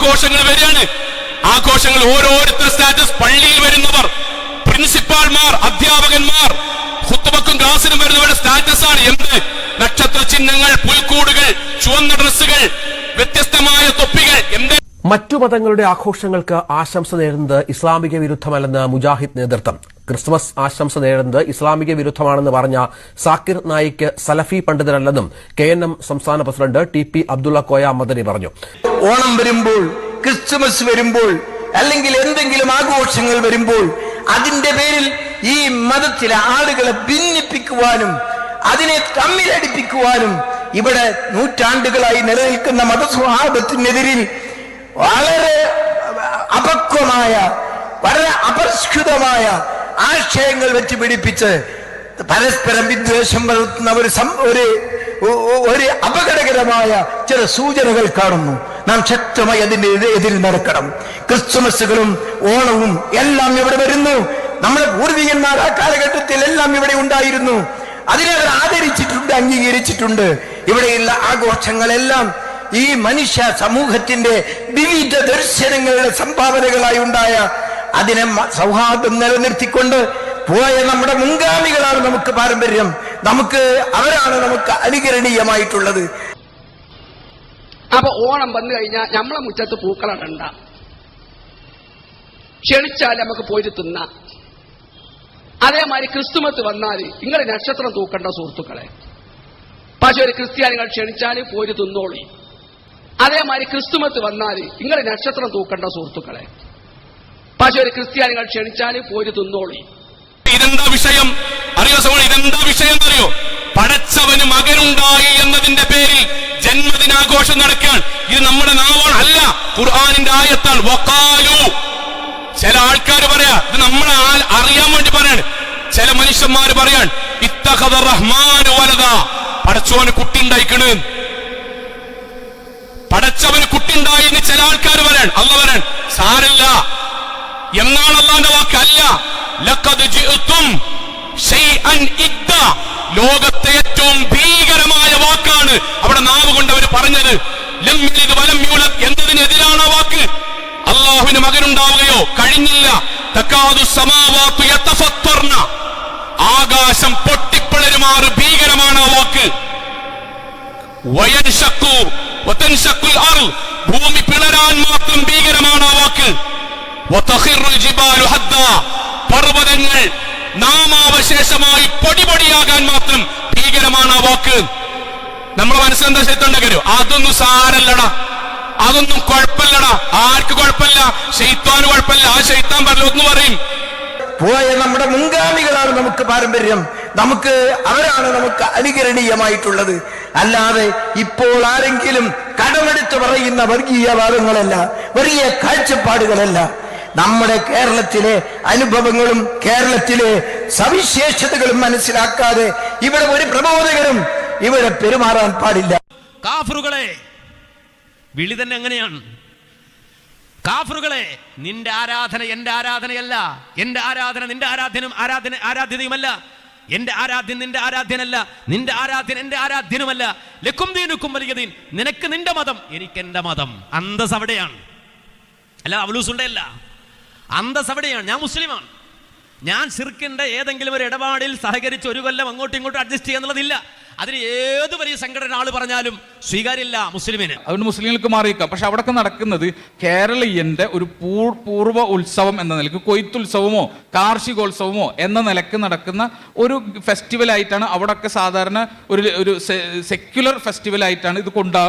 ആഘോഷങ്ങൾ വരികയാണ്. ആഘോഷങ്ങൾ ഓരോരുത്തർ സ്റ്റാറ്റസ് പള്ളിയിൽ വരുന്നവർ പ്രിൻസിപ്പാൾമാർ അധ്യാപകന്മാർ കുത്തുമക്കും ക്ലാസ്സിനും വരുന്നവരുടെ സ്റ്റാറ്റസ് ആണ് എന്ത്? നക്ഷത്ര ചിഹ്നങ്ങൾ പുൽക്കൂടുകൾ ചുവന്ന ഡ്രസ്സുകൾ വ്യത്യസ്തമായ തൊപ്പികൾ. എന്ത്? മറ്റു മതങ്ങളുടെ ആഘോഷങ്ങൾക്ക് ആശംസ നേരുന്നത് ഇസ്ലാമിക വിരുദ്ധമല്ലെന്ന് മുജാഹിദ് നേതൃത്വം. ക്രിസ്മസ് ആശംസ നേടുന്നത് ഇസ്ലാമിക വിരുദ്ധമാണെന്ന് പറഞ്ഞ സാക്കിർ നായിക്ക് സലഫി പണ്ഡിതരല്ലെന്നും കെ എൻ എം സംസ്ഥാന president T P Abdulla Koya Madani പറഞ്ഞു. ഓണം വരുമ്പോൾ ക്രിസ്മസ് വരുമ്പോൾ അല്ലെങ്കിൽ എന്തെങ്കിലും ആഘോഷങ്ങൾ വരുമ്പോൾ അതിന്റെ പേരിൽ ഈ മതത്തിലെ ആളുകളെ ഭിന്നിപ്പിക്കുവാനും അതിനെ തമ്മിലടിപ്പിക്കുവാനും ഇവിടെ നൂറ്റാണ്ടുകളായി നിലനിൽക്കുന്ന മതസ്വഭാവത്തിനെതിരിൽ വളരെ അപക്വമായ വളരെ അപരിഷ്കൃതമായ ആശയങ്ങൾ വെച്ച് പിടിപ്പിച്ച് പരസ്പരം വിദ്വേഷം വളർത്തുന്ന ഒരു ഒരു ഒരു അപകടകരമായ ചില സൂചനകൾ കാണുന്നു. നാം ശക്തമായി അതിന്റെ എതി- എതിരിൽ നടക്കണം. ക്രിസ്തുമസുകളും ഓണവും എല്ലാം ഇവിടെ വരുന്നു. നമ്മുടെ പൂർവികന്മാർ ആ കാലഘട്ടത്തിൽ എല്ലാം ഇവിടെ ഉണ്ടായിരുന്നു. അതിനെ അവർ ആദരിച്ചിട്ടുണ്ട് അംഗീകരിച്ചിട്ടുണ്ട്. ഇവിടെയുള്ള ആഘോഷങ്ങളെല്ലാം ഈ മനുഷ്യ സമൂഹത്തിന്റെ വിവിധ ദർശനങ്ങളുടെ സംഭാവനകളായി ഉണ്ടായ അതിനെ സൗഹാർദ്ദം നിലനിർത്തിക്കൊണ്ട് പോയ നമ്മുടെ മുൻഗാമികളാണ് നമുക്ക് പാരമ്പര്യം. നമുക്ക് അവരാണ് നമുക്ക് അനുകരണീയമായിട്ടുള്ളത്. അപ്പൊ ഓണം വന്നു കഴിഞ്ഞാൽ നമ്മളെ മുറ്റത്ത് പൂക്കളടണ്ട ക്ഷണിച്ചാൽ നമുക്ക് പോയിട്ട് തിന്നാം. അതേമാതിരി ക്രിസ്തുമത്ത് വന്നാൽ നിങ്ങൾ നക്ഷത്രം തൂക്കണ്ട സുഹൃത്തുക്കളെ. പക്ഷെ ഒരു ക്രിസ്ത്യാനികൾ ക്ഷണിച്ചാൽ പോയിട്ട് തിന്നോളി. അതേമാതിരി ക്രിസ്തുമത്ത് വന്നാൽ നിങ്ങൾ നക്ഷത്രം തൂക്കണ്ട സുഹൃത്തുക്കളെ. പക്ഷെ ഒരു ക്രിസ്ത്യാനികൾ ക്ഷണിച്ചാൽ പോര് തിന്നോളി. ഇതെന്താ വിഷയം? അറിയോ സോണ ഇതെന്താ വിഷയം അറിയോ പടച്ചവന് മകനുണ്ടായി എന്നതിന്റെ പേരിൽ ജന്മദിനാഘോഷം നടക്കാൻ ഇത് നമ്മുടെ നാവാണ് അല്ല ഖുർആാനിന്റെ ആയത്താണ്. വക്കാലു ചില ആൾക്കാർ പറയാ ഇത് നമ്മളെ അറിയാൻ വേണ്ടി പറയാണ്. ചില മനുഷ്യന്മാർ പറയാൻ ഇത്തഹദ റഹ്മാൻ വലത പടച്ചവന് കുട്ടി ഉണ്ടായിക്കണ്. പടച്ചവന് കുട്ടി ഉണ്ടായി എന്ന് ചില ആൾക്കാർ പറയാൻ അല്ല പറയാൻ സാരില്ല എന്നാണ് അള്ളാന്റെ വാക്ക് അല്ല ലോകത്തെ ഏറ്റവും ഭീകരമായ വാക്കാണ് അവിടെ നാവ് കൊണ്ട് അവർ പറഞ്ഞത്. എന്നതിനെതിരാണ് വാക്ക്? അള്ളാഹുവിന് മകനുണ്ടാവുകയോ കഴിഞ്ഞില്ല. ആകാശം പൊട്ടിപ്പിളരുമാറ് ഭീകരമാണ് ആ വാക്ക് ഭൂമി പിളരാൻ മാത്രം ഭീകരമാണ് ആ വാക്ക് വതഖിറുൽ ജിബാലു ഹദ്ദാ പർവതങ്ങൾ നാമാവശേഷമായി പൊടിപൊടിയാകാൻ മാത്രം ഭീകരമാണ് ആ വാക്ക്. നമ്മൾ മനസ്സിലെന്താ ശൈത്തുണ്ടെങ്കിലോ അതൊന്നും സാരല്ലട. അതൊന്നും കുഴപ്പമില്ലട. ആർക്ക് കുഴപ്പമില്ല? ഷെയ്ത്താന് കുഴപ്പമില്ല. ആ ഷെയ്ത്താൻ പറഞ്ഞു എന്ന് പറയും. പോയ നമ്മുടെ മുൻഗാമികളാണ് നമുക്ക് പാരമ്പര്യം. നമുക്ക് അവരാണ് നമുക്ക് അനുകരണീയമായിട്ടുള്ളത്. അല്ലാതെ ഇപ്പോൾ ആരെങ്കിലും കടമെടുത്ത് പറയുന്ന വർഗീയവാദങ്ങളല്ല വർഗീയ കാഴ്ചപ്പാടുകളല്ല. നമ്മുടെ കേരളത്തിലെ അനുഭവങ്ങളും കേരളത്തിലെ സവിശേഷതകളും മനസ്സിലാക്കാതെ ഇവിടെ ഒരു പ്രബോധകരും ഇവിടെ പെരുമാറാൻ പാടില്ല. കാഫറുകളെ വിളി തന്നെ അങ്ങനെയാണ്. കാഫറുകളെ നിന്റെ ആരാധന എന്റെ ആരാധനയല്ല. എന്റെ ആരാധന നിന്റെ ആരാധനം ആരാധന ആരാധ്യതയുമല്ല. എന്റെ ആരാധ്യൻ നിന്റെ ആരാധ്യനല്ല. നിന്റെ ആരാധ്യൻ എന്റെ ആരാധ്യനുമല്ല. ലക്കും ദീനുക്കും വലിയ ദീൻ. നിനക്ക് നിന്റെ മതം എനിക്ക് എന്റെ മതം. അന്തസ് അവിടെയാണ്. അല്ല അവലൂസുണ്ടല്ല അന്തസ് അവിടെയാണ് ഞാൻ മുസ്ലിമാണ്. ഞാൻ സിർക്കിന്റെ ഏതെങ്കിലും ഒരു ഇടപാടിൽ സഹകരിച്ച് ഒരു കൊല്ലം അങ്ങോട്ടും ഇങ്ങോട്ടും അഡ്ജസ്റ്റ് ചെയ്യാന്നുള്ളതില്ല. അതിന് ഏത് വലിയ സംഘടന ആൾ പറഞ്ഞാലും സ്വീകാര്യമില്ല മുസ്ലിമിന്. അതുകൊണ്ട് മുസ്ലിങ്ങൾക്ക് മാറിയേക്കാം. പക്ഷെ അവിടെ നടക്കുന്നത് കേരളീയന്റെ ഒരു പൂർ പൂർവ ഉത്സവം എന്ന നിലയ്ക്ക് കൊയ്ത്തുത്സവമോ കാർഷികോത്സവമോ എന്ന നിലയ്ക്ക് നടക്കുന്ന ഒരു ഫെസ്റ്റിവൽ ആയിട്ടാണ് അവിടൊക്കെ സാധാരണ ഒരു ഒരു സെക്യുലർ ഫെസ്റ്റിവൽ ആയിട്ടാണ് ഇത് കൊണ്ടാ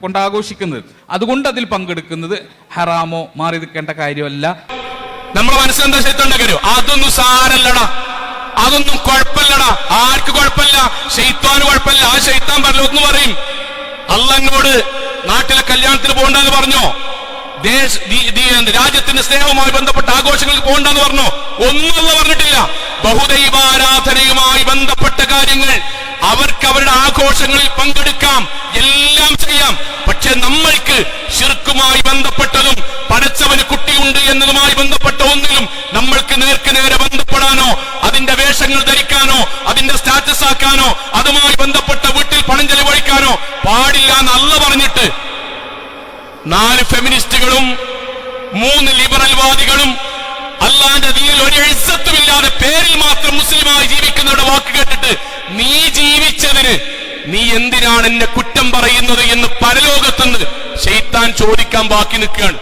കൊണ്ടാഘോഷിക്കുന്നത്. അതുകൊണ്ട് അതിൽ പങ്കെടുക്കുന്നത് ഹറാമോ മാറി നിൽക്കേണ്ട കാര്യമല്ല. നമ്മുടെ മനസ്സിലെന്താ ശൈത്തുണ്ടെങ്കിലോ അതൊന്നും സാരല്ലടാ. അതൊന്നും കുഴപ്പമില്ലടാ. ആർക്ക് കുഴപ്പമില്ല? ഷെയ്ത്താന് കുഴപ്പമില്ല. ആ ഷെയ്ത്താൻ പറഞ്ഞു എന്ന് പറയും. അള്ളങ്ങോട് നാട്ടിലെ കല്യാണത്തിന് പോകണ്ടെന്ന് പറഞ്ഞോ? രാജ്യത്തിന്റെ സ്നേഹവുമായി ബന്ധപ്പെട്ട ആഘോഷങ്ങൾക്ക് പോകണ്ടെന്ന് പറഞ്ഞോ? ഒന്നും പറഞ്ഞിട്ടില്ല. ബഹുദൈവാരാധനയുമായി ബന്ധപ്പെട്ട കാര്യങ്ങൾ. അവർക്ക് അവരുടെ ആഘോഷങ്ങളിൽ പങ്കെടുക്കാം. എന്ന് അല്ല പറഞ്ഞിട്ട് നാല് ഫെമിനിസ്റ്റുകളും മൂന്ന് ലിബറൽ വാദികളും അള്ളാന്റെ ദീനിൽ ഒരു എഴുത്തത്തുമില്ലാതെ പേരിൽ മാത്രം മുസ്ലിമായി ജീവിക്കുന്നവരുടെ വാക്ക് കേട്ടിട്ട് നീ ജീവിച്ചതിന് നീ എന്തിനാണ് എന്നെ കുറ്റം പറയുന്നത് എന്ന് പരലോകത്തുനിന്ന് ശൈത്താൻ ചോദിക്കാൻ ബാക്കി നിൽക്കുകയാണ്.